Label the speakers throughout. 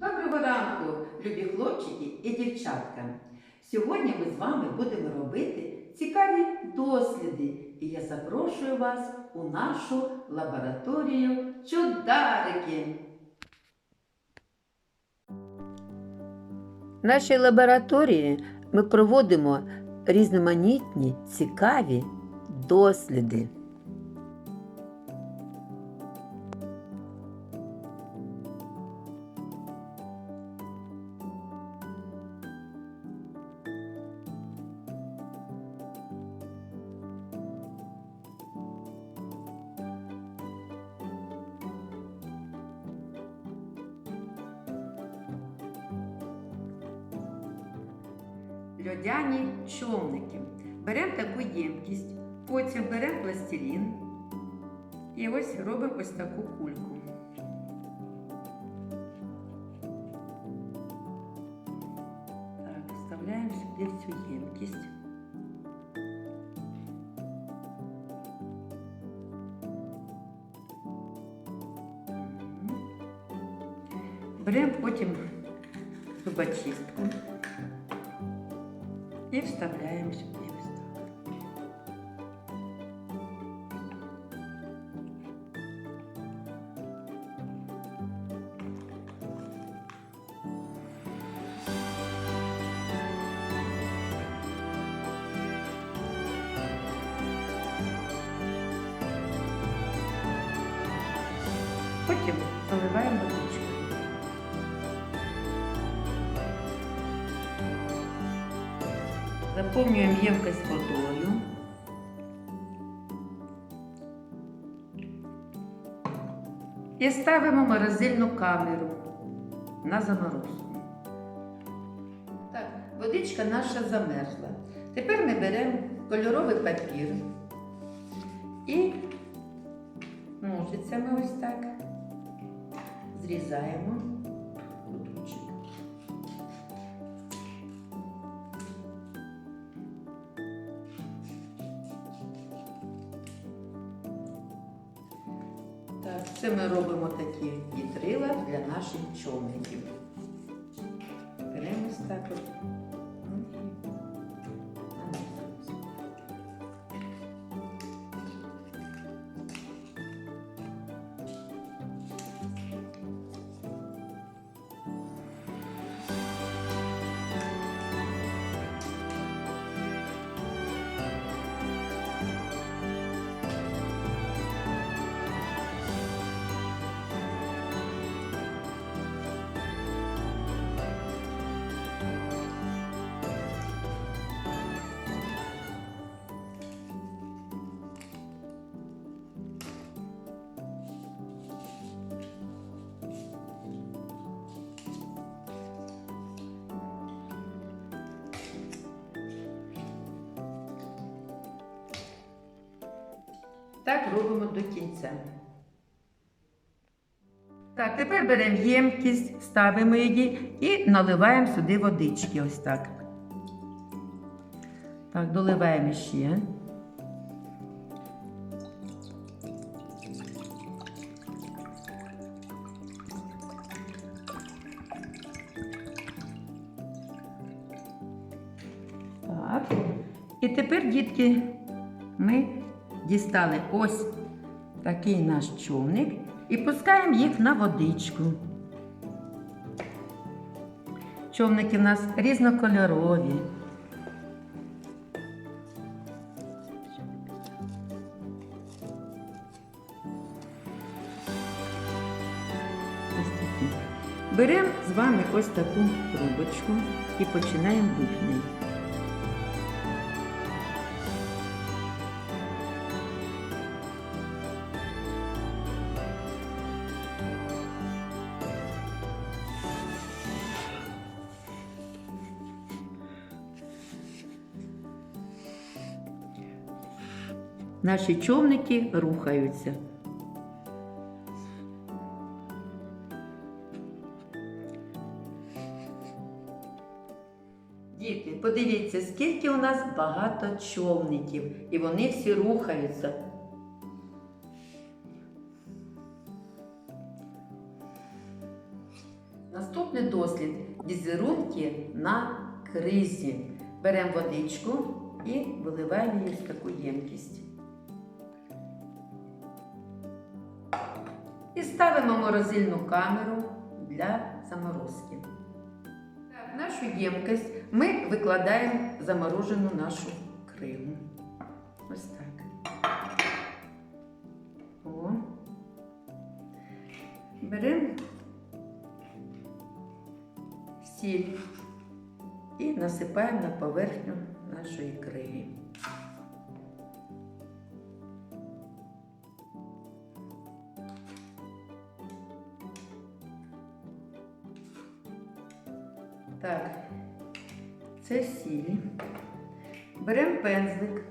Speaker 1: Доброго ранку, любі хлопчики і дівчатка. Сьогодні ми з вами будемо робити цікаві досліди, і я запрошую вас у нашу лабораторію чударики. В нашій лабораторії ми проводимо різноманітні цікаві досліди. Льодяні човники. Беремо таку ємкість, потім беремо пластилін і ось робимо ось таку кульку. Так, вставляємо сюди в цю ємкість. Беремо потім зубочистку. І вставляємо Заповнюємо ємкость водою. І ставимо морозильну камеру на заморозку. Так, водичка наша замерзла. Тепер ми беремо кольоровий папір і ножицями ось так зрізаємо ми робимо такі вітрила для наших човників. Так робимо до кінця. Так, тепер беремо ємкість, ставимо її і наливаємо сюди водички. Ось так. Так, доливаємо ще. Так. І тепер, дітки, ми дістали ось такий наш човник і пускаємо їх на водичку. Човники в нас різнокольорові. Беремо з вами ось таку трубочку і починаємо дуть Наші човники рухаються. Діти, подивіться, скільки у нас багато човників, і вони всі рухаються. Наступний дослід візерунки на кризі. Беремо водичку і виливаємо її в таку ємкість. Ставимо морозильну камеру для заморозки. В нашу ємкость ми викладаємо заморожену нашу кригу. Ось так. О. Беремо сіль і насипаємо на поверхню нашої криги. Так, це сіль. Беремо пензлик,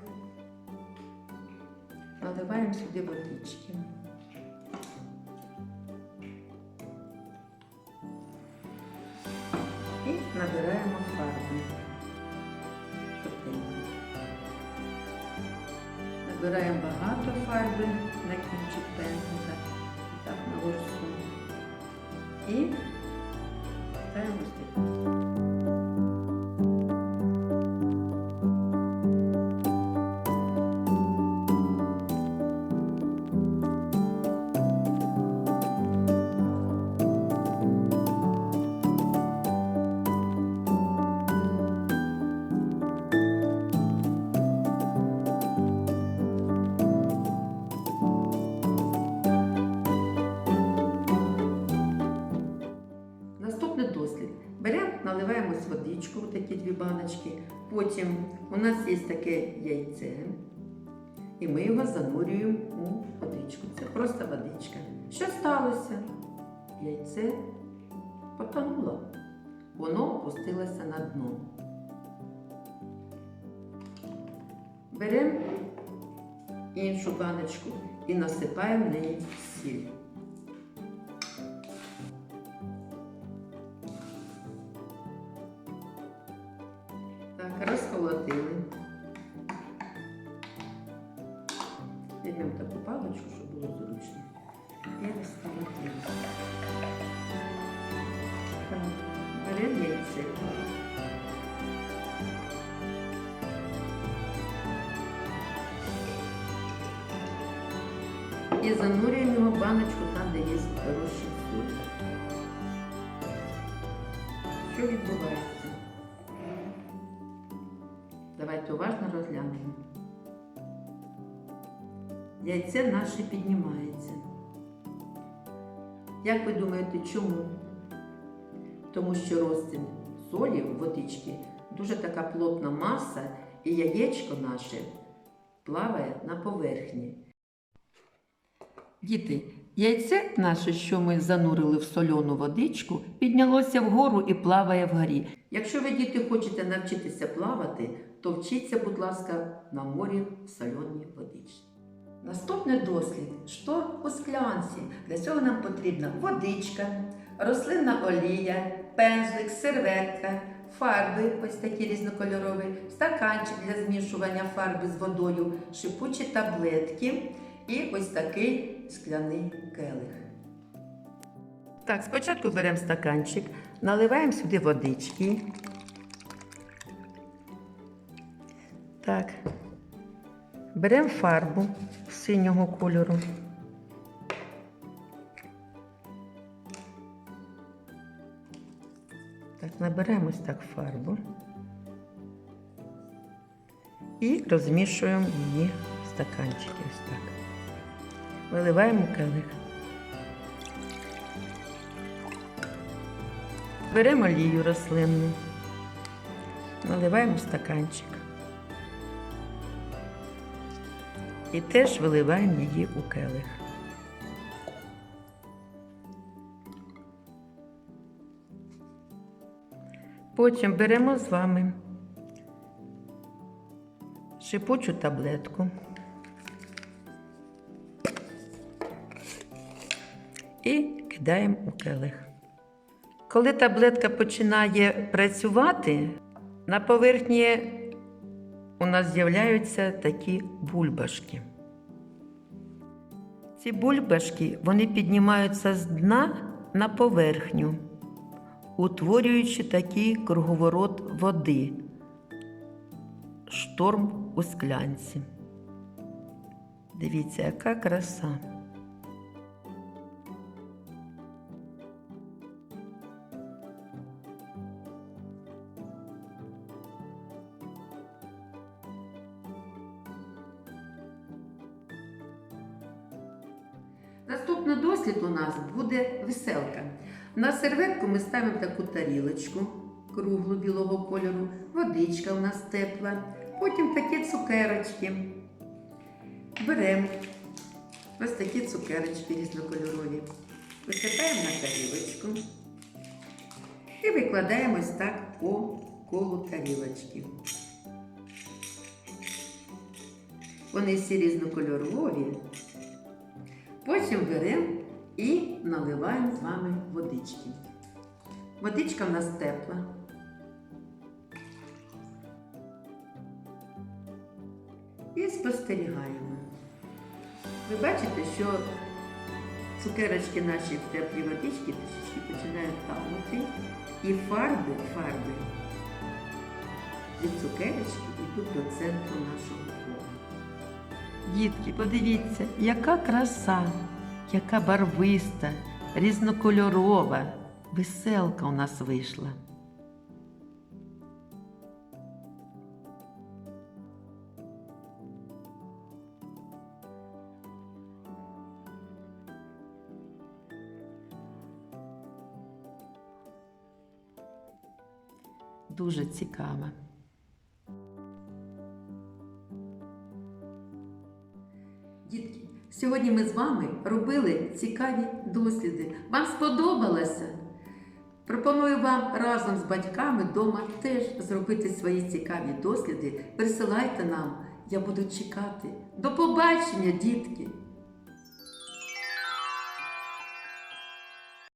Speaker 1: наливаємо сюди водички. І набираємо фарбу. Набираємо багато фарби на кінчик пензлика, так на ворсу. І ставимо Потім у нас є таке яйце, і ми його занурюємо у водичку. Це просто водичка. Що сталося? Яйце потонуло. Воно опустилося на дно. Беремо іншу баночку і насипаємо в неї сіль. Так. Візьмемо таку паличку, щоб було зручно. І розколотили. Так, беремо яйце. І занурюємо його баночку там, де є розчин солі. Що відбувається? Давайте уважно розглянемо. Яйце наше піднімається. Як ви думаєте, чому? Тому що розчин солі в водичці дуже така плотна маса, і яєчко наше плаває на поверхні. Діти, яйце наше, що ми занурили в сольону водичку, піднялося вгору і плаває вгорі. Якщо ви, діти, хочете навчитися плавати, то вчіться, будь ласка, на морі в сольоній водичці. Наступний дослід, що у склянці. Для цього нам потрібна водичка, рослинна олія, пензлик, серветка, фарби, ось такі різнокольорові, стаканчик для змішування фарби з водою, шипучі таблетки і ось такий скляний келих. Так, спочатку беремо стаканчик, наливаємо сюди водички. Так. Беремо фарбу синього кольору. Так, наберемо ось так фарбу і розмішуємо її в стаканчики. Ось так. Виливаємо келих. Беремо олію рослинну, наливаємо в стаканчик. І теж виливаємо її у келих. Потім беремо з вами шипучу таблетку і кидаємо у келих. Коли таблетка починає працювати, на поверхні у нас з'являються такі бульбашки. Ці бульбашки вони піднімаються з дна на поверхню. утворюючи такий круговорот води. Шторм у склянці. Дивіться, яка краса. Наступний дослід у нас буде веселка. На серветку ми ставимо таку тарілочку круглу білого кольору, водичка у нас тепла, потім такі цукерочки. Беремо ось такі цукерочки різнокольорові, висипаємо на тарілочку і викладаємо ось так по колу тарілочки. Вони всі різнокольорові. Потім беремо і наливаємо з вами водички. Водичка в нас тепла. І спостерігаємо. Ви бачите, що цукерочки наші в теплій водичці трішечки починають танути. І фарби, фарби від цукерочки йдуть до центру нашого. Дітки, подивіться, яка краса, яка барвиста, різнокольорова веселка у нас вийшла. Дуже цікава. Дітки, сьогодні ми з вами робили цікаві досліди. Вам сподобалося? Пропоную вам разом з батьками вдома теж зробити свої цікаві досліди. Присилайте нам, я буду чекати. До побачення, дітки!